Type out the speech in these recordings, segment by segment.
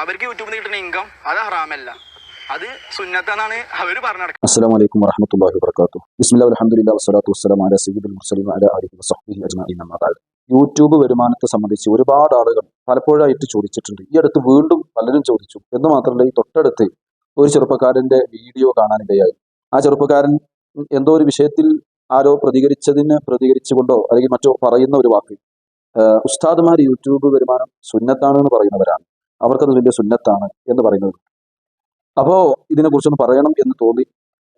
അവർക്ക് യൂട്യൂബിൽ കിട്ടുന്ന ഇൻകം അത് ഹറാമല്ല. അത് അവർ പറഞ്ഞു യൂട്യൂബ് വരുമാനത്തെ സംബന്ധിച്ച് ഒരുപാട് ആളുകൾ പലപ്പോഴായിട്ട് ചോദിച്ചിട്ടുണ്ട്. ഈ അടുത്ത് വീണ്ടും പലരും ചോദിച്ചു. എന്ന് മാത്രമല്ല ഈ തൊട്ടടുത്ത് ഒരു ചെറുപ്പക്കാരന്റെ വീഡിയോ കാണാനിടയായി. ആ ചെറുപ്പക്കാരൻ എന്തോ ഒരു വിഷയത്തിൽ ആരോ പ്രതികരിച്ചതിന് പ്രതികരിച്ചുകൊണ്ടോ അല്ലെങ്കിൽ മറ്റോ പറയുന്ന ഒരു വാക്ക്. ഉസ്താദ്മാർ യൂട്യൂബ് വരുമാനം സുന്നത്താണ് എന്ന് പറയുന്നവരാണ്. അവർക്കത് വലിയ സുന്നത്താണ് എന്ന് പറയുന്നത്. അപ്പോ ഇതിനെക്കുറിച്ചൊന്ന് പറയണം എന്ന് തോന്നി.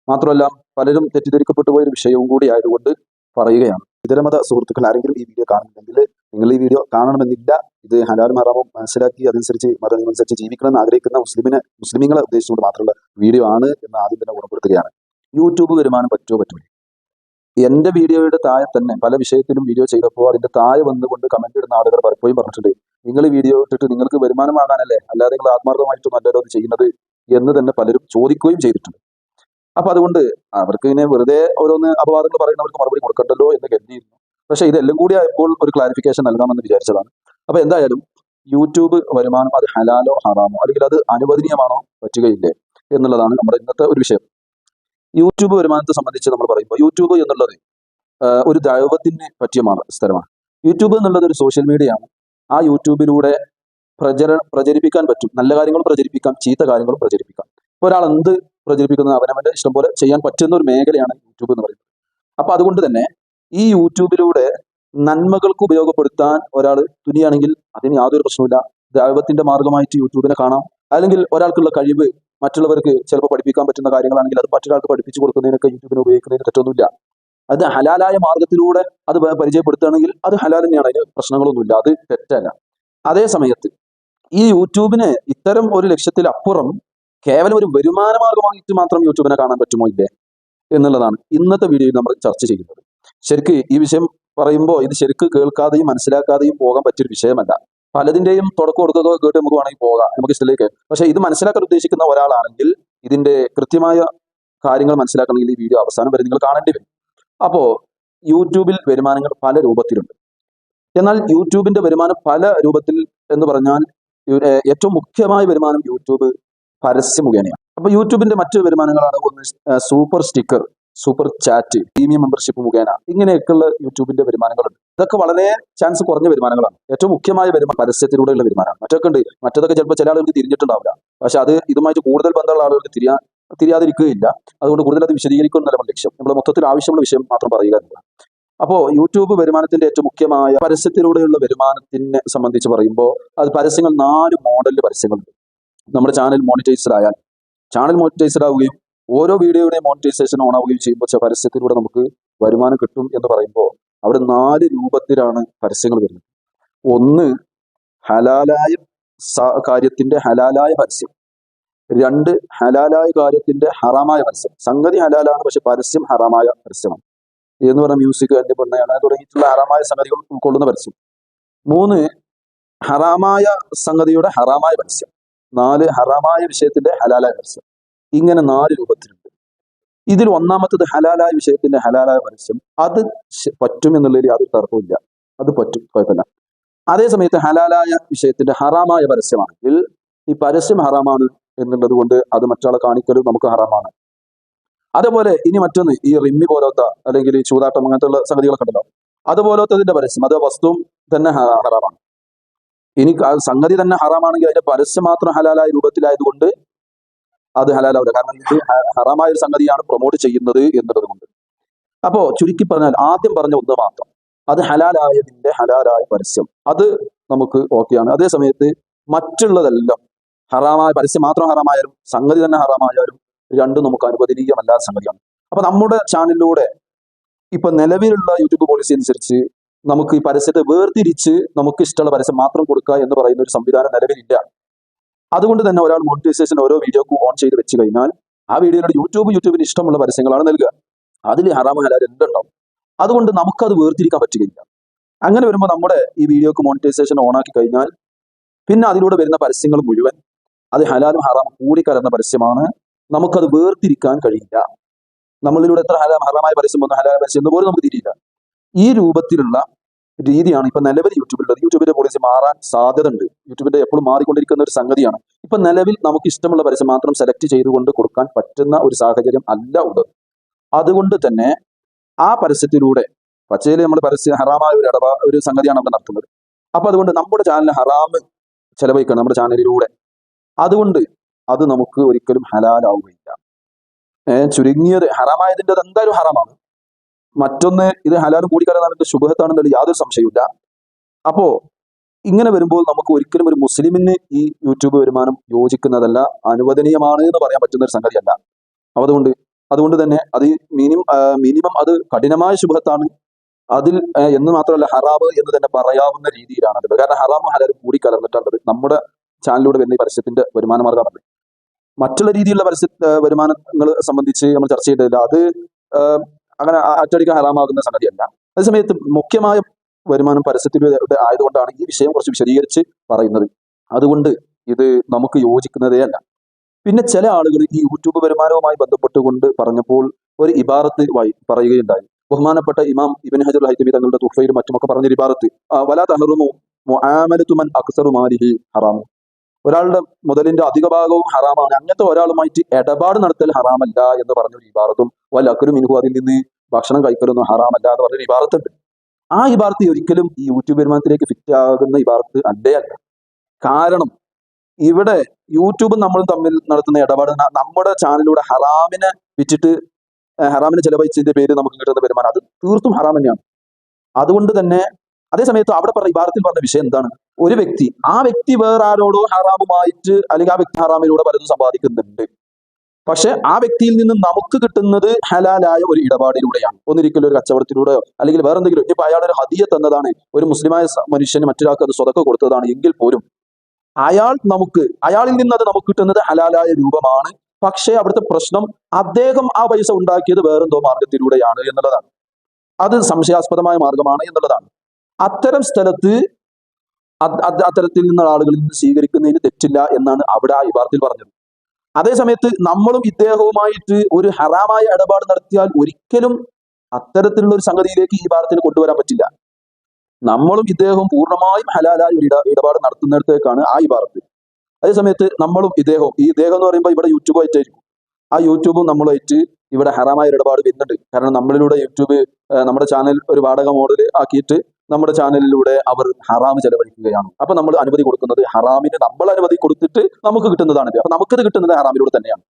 മാത്രമല്ല പലരും തെറ്റിദ്ധരിക്കപ്പെട്ടു പോയ ഒരു വിഷയവും കൂടി ആയതുകൊണ്ട് പറയുകയാണ്. ഇതരമത സുഹൃത്തുക്കൾ ആരെങ്കിലും ഈ വീഡിയോ കാണുന്നുണ്ടെങ്കിൽ നിങ്ങൾ ഈ വീഡിയോ കാണണമെന്നില്ല. ഇത് ഹലാലും ഹറാമും മനസ്സിലാക്കി അതനുസരിച്ച് മതം അനുസരിച്ച് ജീവിക്കണമെന്ന് ആഗ്രഹിക്കുന്ന മുസ്ലിമിനെ മുസ്ലിമീങ്ങളെ ഉദ്ദേശിച്ചുകൊണ്ട് മാത്രമുള്ള വീഡിയോ ആണ് എന്ന് ആദ്യം തന്നെ ഓർമ്മപ്പെടുത്തുകയാണ്. യൂട്യൂബ് വരുമാനം പറ്റുമോ? പറ്റുമോ എന്റെ വീഡിയോയുടെ താഴെ തന്നെ പല വിഷയത്തിലും വീഡിയോ ചെയ്തപ്പോൾ അതിന്റെ താഴെ വന്നുകൊണ്ട് കമന്റ് ഇടുന്ന ആളുകൾ പലപ്പോഴും പറഞ്ഞിട്ടുണ്ട്. നിങ്ങൾ വീഡിയോ ഇട്ടിട്ട് നിങ്ങൾക്ക് വരുമാനമാകാനല്ലേ? അല്ലാതെ നിങ്ങൾ ആത്മാർത്ഥമായിട്ട് അത് ചെയ്യുന്നത് എന്ന് തന്നെ പലരും ചോദിക്കുകയും ചെയ്തിട്ടുണ്ട്. അപ്പൊ അതുകൊണ്ട് അവർക്ക് ഇങ്ങനെ വെറുതെ ഓരോന്ന് അപവാദങ്ങൾ പറയുന്നവർക്ക് മറുപടി കൊടുക്കണ്ടല്ലോ എന്ന് കരുതിയിരുന്നു. പക്ഷെ ഇതെല്ലാം കൂടി ആയപ്പോൾ ഒരു ക്ലാരിഫിക്കേഷൻ നൽകാമെന്ന് വിചാരിച്ചതാണ്. അപ്പൊ എന്തായാലും യൂട്യൂബ് വരുമാനം അത് ഹലാലോ ഹറാമോ അല്ലെങ്കിൽ അത് അനുവദനീയമാണോ പറ്റുകയില്ലേ എന്നുള്ളതാണ് നമ്മുടെ ഇന്നത്തെ ഒരു വിഷയം. യൂട്യൂബ് വരുമാനത്തെ സംബന്ധിച്ച് നമ്മൾ പറയുമ്പോൾ യൂട്യൂബ് എന്നുള്ളത് ഒരു ദൈവത്തിന് പറ്റിയ സ്ഥലമാണ്. യൂട്യൂബ് എന്നുള്ളത് ഒരു സോഷ്യൽ മീഡിയ ആണ്. ആ യൂട്യൂബിലൂടെ പ്രചര പ്രചരിപ്പിക്കാൻ പറ്റും. നല്ല കാര്യങ്ങളും പ്രചരിപ്പിക്കാം ചീത്ത കാര്യങ്ങളും പ്രചരിപ്പിക്കാം. ഇപ്പൊ ഒരാൾ എന്ത് പ്രചരിപ്പിക്കുന്നത് അവനവന്റെ ഇഷ്ടം പോലെ ചെയ്യാൻ പറ്റുന്ന ഒരു മേഖലയാണ് യൂട്യൂബ് എന്ന് പറയുന്നത്. അപ്പൊ അതുകൊണ്ട് തന്നെ ഈ യൂട്യൂബിലൂടെ നന്മകൾക്ക് ഉപയോഗപ്പെടുത്താൻ ഒരാൾ തുനിയാണെങ്കിൽ അതിന് യാതൊരു പ്രശ്നവുമില്ല. ദൈവത്തിന്റെ മാർഗമായിട്ട് യൂട്യൂബിനെ കാണാം. അല്ലെങ്കിൽ ഒരാൾക്കുള്ള കഴിവ് മറ്റുള്ളവർക്ക് ചിലപ്പോൾ പഠിപ്പിക്കാൻ പറ്റുന്ന കാര്യങ്ങളാണെങ്കിൽ അത് മറ്റൊരാൾക്ക് പഠിപ്പിച്ചു കൊടുക്കുന്നതിനൊക്കെ യൂട്യൂബിനെ ഉപയോഗിക്കുന്നതിന് തെറ്റൊന്നുമില്ല. അത് ഹലാലായ മാർഗത്തിലൂടെ അത് പരിചയപ്പെടുത്തുകയാണെങ്കിൽ അത് ഹലാൽ തന്നെയാണ്. അതിന് പ്രശ്നങ്ങളൊന്നുമില്ല. അത് തെറ്റല്ല. അതേ സമയത്ത് ഈ യൂട്യൂബിന് ഇത്തരം ഒരു ലക്ഷ്യത്തിൽ അപ്പുറം കേവലം ഒരു വരുമാന മാർഗമായിട്ട് മാത്രം യൂട്യൂബിനെ കാണാൻ പറ്റുമോ ഇല്ലേ? എന്നുള്ളതാണ് ഇന്നത്തെ വീഡിയോയിൽ നമ്മൾ ചർച്ച ചെയ്യുന്നത്. ശരിക്ക് ഈ വിഷയം പറയുമ്പോൾ ഇത് ശരിക്ക് കേൾക്കാതെയും മനസ്സിലാക്കാതെയും പോകാൻ പറ്റിയൊരു വിഷയമല്ല. പലതിന്റെയും തുടക്കം കൊടുക്കുക കേട്ട് നമുക്ക് വേണമെങ്കിൽ പോകാം. നമുക്ക് ഇഷ്ടത്തിലേക്ക് പക്ഷെ ഇത് മനസ്സിലാക്കാൻ ഉദ്ദേശിക്കുന്ന ഒരാളാണെങ്കിൽ ഇതിന്റെ കൃത്യമായ കാര്യങ്ങൾ മനസ്സിലാക്കണമെങ്കിൽ ഈ വീഡിയോ അവസാനം വരെ നിങ്ങൾ കാണേണ്ടി വരും. അപ്പോ യൂട്യൂബിൽ വരുമാനങ്ങൾ പല രൂപത്തിലുണ്ട്. എന്നാൽ യൂട്യൂബിന്റെ വരുമാനം പല രൂപത്തിൽ എന്ന് പറഞ്ഞാൽ ഏറ്റവും മുഖ്യമായ വരുമാനം യൂട്യൂബ് പരസ്യ മുഖേനയാണ്. അപ്പൊ യൂട്യൂബിന്റെ മറ്റു വരുമാനങ്ങളാണ് ഒന്ന് super sticker super chat premium membership മുഖേന ഇങ്ങനെയൊക്കെയുള്ള യൂട്യൂബിന്റെ വരുമാനങ്ങളുണ്ട്. ഇതൊക്കെ വളരെ ചാൻസ് കുറഞ്ഞ വരുമാനങ്ങളാണ്. ഏറ്റവും മുഖ്യമായ വരുമാനം പരസ്യത്തിലൂടെയുള്ള വരുമാനമാണ്. മറ്റൊക്കെ ഉണ്ട് മറ്റതൊക്കെ ചിലപ്പോൾ ചില ആളുകൾക്ക് തിരിഞ്ഞിട്ടുണ്ടാവില്ല. പക്ഷെ അത് ഇതുമായിട്ട് കൂടുതൽ ബന്ധമുള്ള ആളുകൾക്ക് തിരിയാ തിരിയാതിരിക്കുകയില്ല. അതുകൊണ്ട് കൂടുതൽ അത് വിശദീകരിക്കുന്നതല്ല നമ്മുടെ ലക്ഷ്യം. നമ്മൾ മൊത്തത്തിൽ ആവശ്യമുള്ള വിഷയം മാത്രം പറയുക എന്നുള്ളത് അപ്പോൾ യൂട്യൂബ് വരുമാനത്തിന്റെ ഏറ്റവും മുഖ്യമായ പരസ്യത്തിലൂടെയുള്ള വരുമാനത്തിനെ സംബന്ധിച്ച് പറയുമ്പോൾ അത് പരസ്യങ്ങൾ നാല് മോഡലിൽ പരസ്യങ്ങളുണ്ട്. നമ്മുടെ ചാനൽ മോണിറ്റൈസ്ഡ് ആയാൽ ചാനൽ മോണിറ്റൈസ്ഡ് ആവുകയും ഓരോ വീഡിയോയുടെയും മോണിറ്റൈസേഷൻ ഓൺ ആവുകയും ചെയ്യുമ്പോൾ പരസ്യത്തിലൂടെ നമുക്ക് വരുമാനം കിട്ടും എന്ന് പറയുമ്പോൾ അവിടെ നാല് രൂപത്തിലാണ് പരസ്യങ്ങൾ വരുന്നത്. ഒന്ന് ഹലാലായ കാര്യത്തിന്റെ ഹലാലായ പരസ്യം. രണ്ട് ഹലാലായ കാര്യത്തിന്റെ ഹറാമായ പരസ്യം. സംഗതി ഹലാലാണ് പക്ഷെ പരസ്യം ഹറാമായ പരസ്യമാണ്. എന്ന് പറഞ്ഞ മ്യൂസിക് എന്റെ പെണ്ണയാണ് തുടങ്ങിയിട്ടുള്ള ഹറാമായ സംഗതികൾ ഉൾക്കൊള്ളുന്ന പരസ്യം. മൂന്ന് ഹറാമായ സംഗതിയുടെ ഹറാമായ പരസ്യം. നാല് ഹറാമായ വിഷയത്തിന്റെ ഹലാലായ പരസ്യം. ഇങ്ങനെ നാല് രൂപത്തിലുണ്ട്. ഇതിൽ ഒന്നാമത്തത് ഹലാലായ വിഷയത്തിന്റെ ഹലാലായ പരസ്യം. അത് പറ്റും എന്നുള്ളതിൽ യാതൊരു തർക്കമില്ല അത് പറ്റും. കുഴപ്പമില്ല. അതേസമയത്ത് ഹലാലായ വിഷയത്തിന്റെ ഹറാമായ പരസ്യമാണെങ്കിൽ ഈ പരസ്യം ഹറാമാണ്. എന്നുള്ളത് കൊണ്ട് അത് മറ്റാളെ കാണിക്കലും നമുക്ക് ഹറാമാണ്. അതുപോലെ ഇനി മറ്റൊന്ന് ഈ റിമ്മി പോലത്തെ അല്ലെങ്കിൽ ഈ ചൂതാട്ടം അങ്ങനത്തെ ഉള്ള സംഗതികളൊക്കെ ഉണ്ടല്ലോ. അതുപോലത്തതിന്റെ പരസ്യം അത് വസ്തുവും തന്നെ ഹറാമാണ്. ഇനി സംഗതി തന്നെ ഹറാമാണെങ്കിൽ അതിന്റെ പരസ്യം മാത്രം ഹലാലായ രൂപത്തിലായതുകൊണ്ട് അത് ഹലാലാവില്ല. കാരണം ഇത് ഹറാമായ ഒരു സംഗതിയാണ് പ്രൊമോട്ട് ചെയ്യുന്നത് എന്നുള്ളത് കൊണ്ട്. അപ്പോ ചുരുക്കി പറഞ്ഞാൽ ആദ്യം പറഞ്ഞ ഒന്ന് മാത്രം. അത് ഹലാലായതിന്റെ ഹലാലായ പരസ്യം. അത് നമുക്ക് ഓക്കെയാണ് അതേ സമയത്ത് മറ്റുള്ളതെല്ലാം ഹറാമായ പരസ്യം മാത്രം ഹറാമായാലും സംഗതി തന്നെ ഹറാമായാലും രണ്ടും നമുക്ക് അനുവദനീയമല്ലാത്ത സംഗതിയാണ്. അപ്പൊ നമ്മുടെ ചാനലിലൂടെ ഇപ്പൊ നിലവിലുള്ള യൂട്യൂബ് പോളിസി അനുസരിച്ച് നമുക്ക് ഈ പരസ്യത്തെ വേർതിരിച്ച് നമുക്ക് ഇഷ്ടമുള്ള പരസ്യം മാത്രം കൊടുക്കുക എന്ന് പറയുന്ന ഒരു സംവിധാനം നിലവിലില്ല. അതുകൊണ്ട് തന്നെ ഒരാൾ മോണിറ്റൈസേഷൻ ഓരോ വീഡിയോക്ക് ഓൺ ചെയ്ത് വെച്ച് കഴിഞ്ഞാൽ ആ വീഡിയോയുടെ യൂട്യൂബ് യൂട്യൂബിന് ഇഷ്ടമുള്ള പരസ്യങ്ങളാണ് നൽകുക. അതിൽ ഹറാമ ഹലാൽ എന്തുണ്ടാവും? അതുകൊണ്ട് നമുക്കത് വേർതിരിക്കാൻ പറ്റുകയില്ല. അങ്ങനെ വരുമ്പോൾ നമ്മുടെ ഈ വീഡിയോക്ക് മോണിറ്റൈസേഷൻ ഓൺ ആക്കി കഴിഞ്ഞാൽ പിന്നെ അതിലൂടെ വരുന്ന പരസ്യങ്ങൾ മുഴുവൻ അത് ഹലാലും ഹറാമും കൂടിക്കലർന്ന പരസ്യമാണ്. നമുക്കത് വേർതിരിക്കാൻ കഴിയില്ല. നമ്മളിലൂടെ എത്ര ഹലാ ഹറാമായ പരസ്യം വന്നു ഹലാല പരസ്യം എന്ന് പോലും നമുക്ക് തിരിയില്ല. ഈ രൂപത്തിലുള്ള രീതിയാണ് ഇപ്പൊ നിലവിൽ യൂട്യൂബിലുള്ളത്. യൂട്യൂബിന്റെ പോളിസി മാറാൻ സാധ്യത ഉണ്ട് യൂട്യൂബിന്റെ എപ്പോഴും മാറിക്കൊണ്ടിരിക്കുന്ന ഒരു സംഗതിയാണ്. ഇപ്പൊ നിലവിൽ നമുക്ക് ഇഷ്ടമുള്ള പരസ്യം മാത്രം സെലക്ട് ചെയ്തുകൊണ്ട് കൊടുക്കാൻ പറ്റുന്ന ഒരു സാഹചര്യം അല്ല ഉള്ളത്. അതുകൊണ്ട് തന്നെ ആ പരസ്യത്തിലൂടെ പച്ചയിൽ നമ്മൾ പരസ്യം ഹറാമായ ഒരു ഇടപാ ഒരു സംഗതിയാണ് നമ്മൾ നടത്തുന്നത്. അപ്പൊ അതുകൊണ്ട് നമ്മുടെ ചാനൽ ഹറാമ് ചെലവഴിക്കണം നമ്മുടെ ചാനലിലൂടെ. അതുകൊണ്ട് അത് നമുക്ക് ഒരിക്കലും ഹലാലാവുകയില്ല. ഏഹ് ചുരുങ്ങിയത് ഹറാമായതിന്റെ അത് എന്തായാലും ഹറാമാണ്. മറ്റൊന്ന് ഇത് ഹലാലും കൂടിക്കലർന്നതിന്റെ ശുഭത്താണെന്നുള്ള യാതൊരു സംശയമില്ല അപ്പോ ഇങ്ങനെ വരുമ്പോൾ നമുക്ക് ഒരിക്കലും ഒരു മുസ്ലിമിന് ഈ യൂട്യൂബ് വരുമാനം യോജിക്കുന്നതല്ല അനുവദനീയമാണ് എന്ന് പറയാൻ പറ്റുന്ന ഒരു സംഗതിയല്ല. അതുകൊണ്ട് അതുകൊണ്ട് തന്നെ അത് മിനിമം മിനിമം അത് കഠിനമായ ശുഭത്താണ് അതിൽ എന്ന് മാത്രമല്ല ഹറാബ് എന്ന് തന്നെ പറയാവുന്ന രീതിയിലാണ് കാരണം ഹറാമും ഹലാലും കൂടി കലർന്നിട്ടുള്ളത് നമ്മുടെ ചാനലിലൂടെ വരുന്ന ഈ പരസ്യത്തിന്റെ വരുമാന മാർഗമാണ് മറ്റുള്ള രീതിയിലുള്ള പരസ്യ വരുമാനങ്ങൾ സംബന്ധിച്ച് നമ്മൾ ചർച്ച ചെയ്തിട്ടില്ല അത് അങ്ങനെ അറ്റടിക്കാൻ ഹറാമാകുന്ന സംഗതിയല്ല. അതേസമയത്ത് മുഖ്യമായ വരുമാനം പരസ്യത്തിലൂടെ ആയതുകൊണ്ടാണ് ഈ വിഷയം കുറച്ച് വിശദീകരിച്ച് പറയുന്നത്. അതുകൊണ്ട് ഇത് നമുക്ക് യോജിക്കുന്നതേ അല്ല. പിന്നെ ചില ആളുകൾ ഈ യൂട്യൂബ് വരുമാനവുമായി ബന്ധപ്പെട്ടുകൊണ്ട് പറഞ്ഞപ്പോൾ ഒരു ഇബാറത്ത് വായി പറയുകയുണ്ടായി. ബഹുമാനപ്പെട്ട ഇമാം ഇബൻ ഹജർ ഹൈദബി തങ്ങളുടെ തുഫയിലും മറ്റുമൊക്കെ പറഞ്ഞ ഇബാറത്ത്. വലാ തഹറുമോ മുആമലത്തുമൻ അക്സറു മാലിഹി ഒരാളുടെ മുതലിന്റെ അധിക ഭാഗവും ഹറാമാണ്. അങ്ങനത്തെ ഒരാളുമായിട്ട് ഇടപാട് നടത്തൽ ഹറാമല്ല എന്ന് പറഞ്ഞൊരു ഇബാറത്തും വല്ല അക്കലും മിനുഹു അതിൽ നിന്ന് ഭക്ഷണം കഴിക്കലൊന്നും ഹറാമല്ല എന്ന് പറഞ്ഞൊരു ഇബാറത്തുണ്ട് ആ ഇബാർത്ത് ഒരിക്കലും ഈ യൂട്യൂബ് വരുമാനത്തിലേക്ക് ഫിറ്റ് ആകുന്ന ഇബാർത്ത് അല്ലേ അല്ല കാരണം ഇവിടെ യൂട്യൂബും നമ്മൾ തമ്മിൽ നടത്തുന്ന ഇടപാട് നമ്മുടെ ചാനലിലൂടെ ഹറാമിനെ വിറ്റിട്ട് ഹറാമിനെ ചെലവഴിച്ചതിന്റെ പേര് നമുക്ക് കിട്ടുന്ന വരുമാനം അത് തീർത്തും ഹറാം തന്നെയാണ്. അതുകൊണ്ട് തന്നെ അതേസമയത്ത് അവിടെ പറഞ്ഞ ഇബാറത്തിൽ പറഞ്ഞ വിഷയം എന്താണ്? ഒരു വ്യക്തി ആ വ്യക്തി വേറെ ആരോടോ ഹറാമുമായിട്ട് അല്ലെങ്കിൽ ആ വ്യക്തി ഹറാമിലൂടെ പലതും സമ്പാദിക്കുന്നുണ്ട്. പക്ഷെ ആ വ്യക്തിയിൽ നിന്ന് നമുക്ക് കിട്ടുന്നത് ഹലാലായ ഒരു ഇടപാടിലൂടെയാണ്. ഒന്നിരിക്കലും ഒരു കച്ചവടത്തിലൂടെയോ അല്ലെങ്കിൽ വേറെ എന്തെങ്കിലും ഇപ്പൊ അയാൾ ഒരു ഹദിയ തന്നതാണ് ഒരു മുസ്ലിമായ മനുഷ്യന് മറ്റൊരാൾക്ക് അത് സ്വതക്ക കൊടുത്തതാണ് എങ്കിൽ പോലും അയാൾ നമുക്ക് അയാളിൽ നിന്ന് അത് നമുക്ക് കിട്ടുന്നത് ഹലാലായ രൂപമാണ്. പക്ഷേ അവിടുത്തെ പ്രശ്നം അദ്ദേഹം ആ പൈസ ഉണ്ടാക്കിയത് വേറെന്തോ മാർഗത്തിലൂടെയാണ് എന്നുള്ളതാണ്. അത് സംശയാസ്പദമായ മാർഗമാണ് എന്നുള്ളതാണ്. അത്തരം സ്ഥലത്ത് അത്തരത്തിൽ നിന്നുള്ള ആളുകളിൽ നിന്ന് സ്വീകരിക്കുന്നതിന് തെറ്റില്ല എന്നാണ് അവിടെ ആ ഇബാർത്തിൽ പറഞ്ഞത്. അതേസമയത്ത് നമ്മളും ഇദ്ദേഹവുമായിട്ട് ഒരു ഹറാമായ ഇടപാട് നടത്തിയാൽ ഒരിക്കലും അത്തരത്തിലുള്ള ഒരു സംഗതിയിലേക്ക് ഈ ഭാരത്തിന് കൊണ്ടുവരാൻ പറ്റില്ല. നമ്മളും ഇദ്ദേഹവും പൂർണമായും ഹലാലായ ഒരു ഇടപാട് നടത്തുന്നിടത്തേക്കാണ് ആ ഇബാറത്ത് അതേ സമയത്ത് നമ്മളും ഇദ്ദേഹവും ഈ ഇദ്ദേഹം എന്ന് പറയുമ്പോൾ ഇവിടെ യൂട്യൂബ് ആയിട്ടായിരിക്കും. ആ യൂട്യൂബും നമ്മളായിട്ട് ഇവിടെ ഹറാമായ ഇടപാട് വരുന്നുണ്ട്. കാരണം നമ്മളിലൂടെ യൂട്യൂബ് നമ്മുടെ ചാനൽ ഒരു വാടക മോഡൽ ആക്കിയിട്ട് നമ്മുടെ ചാനലിലൂടെ അവർ ഹറാം ചെലവഴിക്കുകയാണ്. അപ്പൊ നമ്മൾ അനുമതി കൊടുക്കുന്നത് ഹറാമിന് നമ്മൾ അനുമതി കൊടുത്തിട്ട് നമുക്ക് കിട്ടുന്നതാണ്. അപ്പൊ നമുക്കത് കിട്ടുന്നത് ഹറാമിലൂടെ തന്നെയാണ്.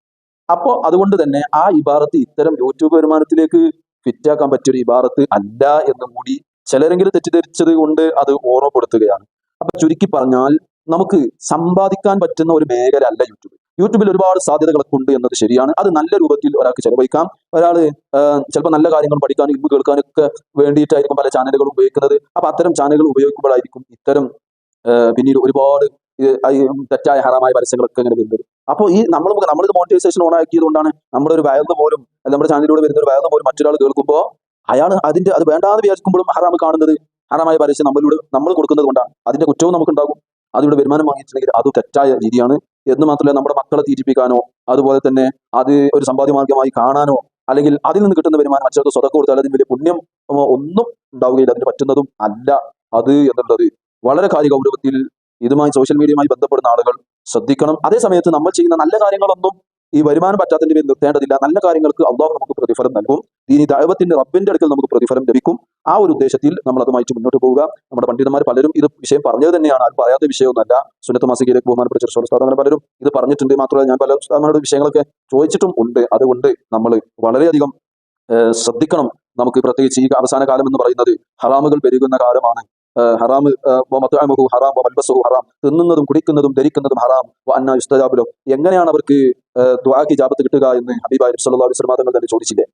അപ്പോൾ അതുകൊണ്ട് തന്നെ ആ ഇബാറത്ത് ഇത്തരം യൂട്യൂബ് വരുമാനത്തിലേക്ക് ഫിറ്റാക്കാൻ പറ്റിയ ഒരു ഇബാറത്ത് അല്ല എന്ന് കൂടി ചിലരെങ്കിലും തെറ്റിദ്ധരിച്ചത് കൊണ്ട് അത് ഓർമ്മപ്പെടുത്തുകയാണ്. അപ്പൊ ചുരുക്കി പറഞ്ഞാൽ നമുക്ക് സമ്പാദിക്കാൻ പറ്റുന്ന ഒരു മേഖല അല്ല യൂട്യൂബ്. യൂട്യൂബിൽ ഒരുപാട് സാധ്യതകളൊക്കെ ഉണ്ട് എന്നത് ശരിയാണ്. അത് നല്ല രൂപത്തിൽ ഒരാൾക്ക് ചെലവഴിക്കാം. ഒരാൾ ചിലപ്പോൾ നല്ല കാര്യങ്ങൾ പഠിക്കാനും ഇമ്പ് കേൾക്കാനൊക്കെ വേണ്ടിയിട്ടായിരിക്കും പല ചാനലുകളും ഉപയോഗിക്കുന്നത്. അപ്പൊ അത്തരം ചാനലുകൾ ഉപയോഗിക്കുമ്പോഴായിരിക്കും ഇത്തരം പിന്നീട് ഒരുപാട് തെറ്റായ ഹറാമായ പരസ്യങ്ങളൊക്കെ ഇങ്ങനെ വരുന്നത്. അപ്പോൾ ഈ നമ്മൾ നമ്മളിത് മോണിറ്റൈസേഷൻ ഓൺ ആക്കിയത് കൊണ്ടാണ് നമ്മുടെ ഒരു വയർന്ന് പോലും നമ്മുടെ ചാനലിലൂടെ വരുന്ന ഒരു വയർന്ന് പോലും മറ്റൊരാൾ കേൾക്കുമ്പോൾ അയാൾ അതിന്റെ അത് വേണ്ടാന്ന് വിചാരിക്കുമ്പോഴും ഹറാമ് കാണുന്നത് ഹറാമായ പരസ്യം നമ്മളിലൂടെ നമ്മൾ കൊടുക്കുന്നത് കൊണ്ടാണ് അതിന്റെ കുറ്റവും നമുക്കുണ്ടാകും. അതിലൂടെ വരുമാനം വാങ്ങിയിട്ടുണ്ടെങ്കിൽ അത് തെറ്റായ രീതിയാണ്. എന്ന് മാത്രമല്ല നമ്മുടെ മക്കളെ തീറ്റിപ്പിക്കാനോ അതുപോലെ തന്നെ അത് ഒരു സമ്പാദ്യ മാർഗമായി കാണാനോ അല്ലെങ്കിൽ അതിൽ നിന്ന് കിട്ടുന്ന വരുമാനം മറ്റൊരു സ്വതക്ക കൊടുത്താൽ അതിന് വലിയ പുണ്യം ഒന്നും ഉണ്ടാവുകയില്ല. അതിന് പറ്റുന്നതും അല്ല അത് എന്നുള്ളത് വളരെ കാര്യ ഗൗരവത്തിൽ ഇതുമായി സോഷ്യൽ മീഡിയയുമായി ബന്ധപ്പെടുന്ന ആളുകൾ ശ്രദ്ധിക്കണം. അതേ സമയത്ത് നമ്മൾ ചെയ്യുന്ന നല്ല കാര്യങ്ങളൊന്നും ഈ വരുമാനം പറ്റാത്തതിന്റെ പേരിൽ നിർത്തേണ്ടതില്ല. നല്ല കാര്യങ്ങൾക്ക് അള്ളാഹു നമുക്ക് പ്രതിഫലം നൽകും. ഇനി ദൈവത്തിന്റെ റബ്ബിന്റെ അടുക്കൽ നമുക്ക് പ്രതിഫലം ലഭിക്കും. ആ ഒരു ഉദ്ദേശത്തിൽ നമ്മൾ അത് അതുമായിട്ട് മുന്നോട്ട് പോവുക. നമ്മുടെ പണ്ഡിതന്മാർ പലരും ഇത് വിഷയം പറഞ്ഞത് തന്നെയാണ്. അത് പറയാത്ത വിഷയമൊന്നല്ല സുന്നത്ത് മാസികയിലേക്ക് ബഹുമാനപ്പെട്ട ചെറുസോള സ്ഥാപനം പലരും ഇത് പറഞ്ഞിട്ടുണ്ട് മാത്രമല്ല ഞാൻ പല സ്ഥാപനങ്ങളുടെ വിഷയങ്ങളൊക്കെ ചോദിച്ചിട്ടും ഉണ്ട്. അതുകൊണ്ട് നമ്മൾ വളരെയധികം ശ്രദ്ധിക്കണം നമുക്ക് പ്രത്യേകിച്ച് ഈ അവസാന കാലം എന്ന് പറയുന്നത്. ഹറാമുകൾ പെരുകുന്ന കാലമാണ്. ഹറാം ഹറാം മൽബസുഹു ഹറാം. തിന്നുന്നതും കുടിക്കുന്നതും ധരിക്കുന്നതും ഹറാം. അന്ന യുസ്തജാബുലോ. എങ്ങനെയാണ് അവർക്ക് ദുആക്ക് ജാബത്ത് കിട്ടുക എന്ന് ഹബീബ് അലിസ്വല്ലാ സല്ലല്ലാഹു അലൈഹി വസല്ലം തന്നെ ചോദിച്ചില്ലേ?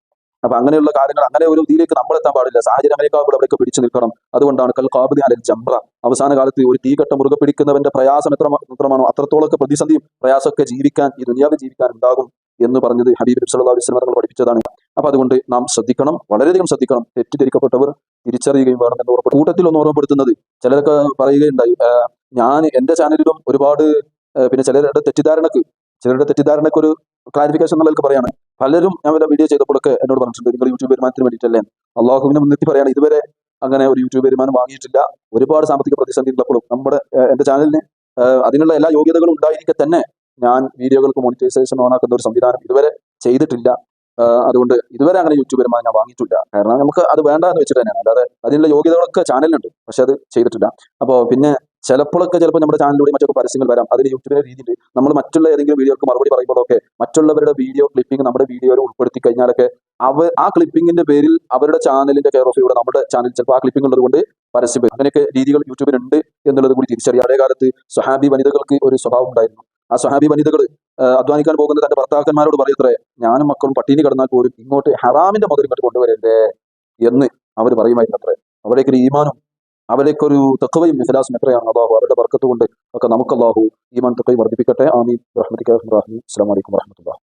അപ്പൊ അങ്ങനെയുള്ള കാര്യങ്ങൾ അങ്ങനെ ഒരു ഇതിലേക്ക് നമ്മൾ എത്താൻ പാടില്ല. സാഹചര്യം അങ്ങനെയൊക്കെ അവിടെയൊക്കെ പിടിച്ചു നിൽക്കണം. അതുകൊണ്ടാണ് കൽ കാബിദി അലൽ ജംറ. അവസാന കാലത്ത് ഒരു തീകട്ട മുറുകെ പിടിക്കുന്നവന്റെ പ്രയാസം എത്ര എത്രമാണോ അത്രത്തോളൊക്കെ പ്രതിസന്ധിയും പ്രയാസമൊക്കെ ജീവിക്കാൻ ഈ ദുനിയാവിൽ ജീവിക്കാൻ ഉണ്ടാകും എന്ന് പറഞ്ഞത് ഹബീബ് നബി സല്ലല്ലാഹു അലൈഹി വസല്ലം പഠിപ്പിച്ചതാണ്. അപ്പൊ അതുകൊണ്ട് നാം ശ്രദ്ധിക്കണം വളരെയധികം ശ്രദ്ധിക്കണം. തെറ്റിദ്ധരിക്കപ്പെട്ടവർ തിരിച്ചറിയുകയും വേണം എന്ന് ഉറപ്പ് കൂട്ടത്തിൽ ഒന്ന് ഓർമ്മപ്പെടുത്തുന്നത് ചിലരൊക്കെ പറയുകയുണ്ടായി ഞാൻ എന്റെ ചാനലിലും ഒരുപാട് പിന്നെ ചിലരുടെ തെറ്റിദ്ധാരണക്ക് ചിലരുടെ തെറ്റിദ്ധാരണക്ക് ഒരു ക്ലാരിഫിക്കേഷൻ എന്നുള്ളവർക്ക് പറയാണ്. പലരും ഞാൻ വല്ല വീഡിയോ ചെയ്തപ്പോഴൊക്കെ എന്നോട് പറഞ്ഞിട്ടുണ്ട് നിങ്ങൾ യൂട്യൂബ് വരുമാനത്തിന് വേണ്ടിയിട്ടല്ലേ? അള്ളാഹുവിനെ മുൻനിർത്തി പറയാണ് ഇതുവരെ അങ്ങനെ ഒരു യൂട്യൂബ് വരുമാനം വാങ്ങിയിട്ടില്ല. ഒരുപാട് സാമ്പത്തിക പ്രതിസന്ധി ഉള്ളപ്പോഴും നമ്മുടെ എന്റെ ചാനലിന് അതിനുള്ള എല്ലാ യോഗ്യതകളും ഉണ്ടായിരിക്കെ തന്നെ ഞാൻ വീഡിയോകൾക്ക് മോണിറ്റൈസേഷൻ ഓണാക്കുന്ന ഒരു സംവിധാനം ഇതുവരെ ചെയ്തിട്ടില്ല. അതുകൊണ്ട് ഇതുവരെ അങ്ങനെ യൂട്യൂബ് വരുമാനം ഞാൻ വാങ്ങിയിട്ടില്ല. കാരണം നമുക്ക് അത് വേണ്ട എന്ന് വെച്ചിട്ട് തന്നെയാണ്. അല്ലാതെ അതിനുള്ള യോഗ്യതകളൊക്കെ ചാനലിനുണ്ട് പക്ഷെ അത് ചെയ്തിട്ടില്ല. അപ്പോൾ പിന്നെ ചിലപ്പോഴൊക്കെ ചിലപ്പോൾ നമ്മുടെ ചാനലിലൂടെ മറ്റൊക്കെ പരസ്യങ്ങൾ വരാം. അതിന് യൂട്യൂബിലെ രീതിയിൽ നമ്മൾ മറ്റുള്ള ഏതെങ്കിലും വീഡിയോക്ക് മറുപടി പറയുമ്പോഴൊക്കെ മറ്റുള്ളവരുടെ വീഡിയോ ക്ലിപ്പിംഗ് നമ്മുടെ വീഡിയോയിൽ ഉൾപ്പെടുത്തി കഴിഞ്ഞാലൊക്കെ അവ ആ ക്ലിപ്പിംഗിന്റെ പേരിൽ അവരുടെ ചാനലിന്റെ കെയർ ഓഫ് ഇവിടെ നമ്മുടെ ചാനൽ ചിലപ്പോൾ ആ ക്ലിപ്പിംഗ് ഉള്ളതുകൊണ്ട് പരസ്യം അങ്ങനെയൊക്കെ രീതികൾ യൂട്യൂബിലുണ്ട് എന്നുള്ളത് കൂടി തിരിച്ചറിയാം. അതേ കാലത്ത് സ്വഹാബി വനിതകൾക്ക് ഒരു സ്വഭാവം ഉണ്ടായിരുന്നു. ആ സ്വഹാബി വനിതകൾ അധ്വാനിക്കാൻ പോകുന്ന തന്റെ ഭർത്താക്കന്മാരോട് പറയത്രേ ഞാനും മക്കളും പട്ടിണി കിടന്നാൽ പോലും ഇങ്ങോട്ട് ഹറാമിന്റെ മുതൽ ഇങ്ങോട്ട് കൊണ്ടുവരരുതേ എന്ന് അവർ പറയുമായിരുന്നു അത്രേ അവിടേക്കൊരു ഈമാനും അവരേക്ക് ഒരു തെക്കവയും ഇഖലാസും എത്രയാണ്? അള്ളാഹു അവരുടെ വർക്കത്തുകൊണ്ട് ഒക്കെ നമുക്ക് അള്ളാഹു ഈമാൻ തെക്കവയും വർദ്ധിപ്പിക്കട്ടെ. ആമീൻ. റഹ്മത്തിക്ക് റഹ്മീൻ അസ്സാം വലൈക്കും വർഹമത്തുള്ള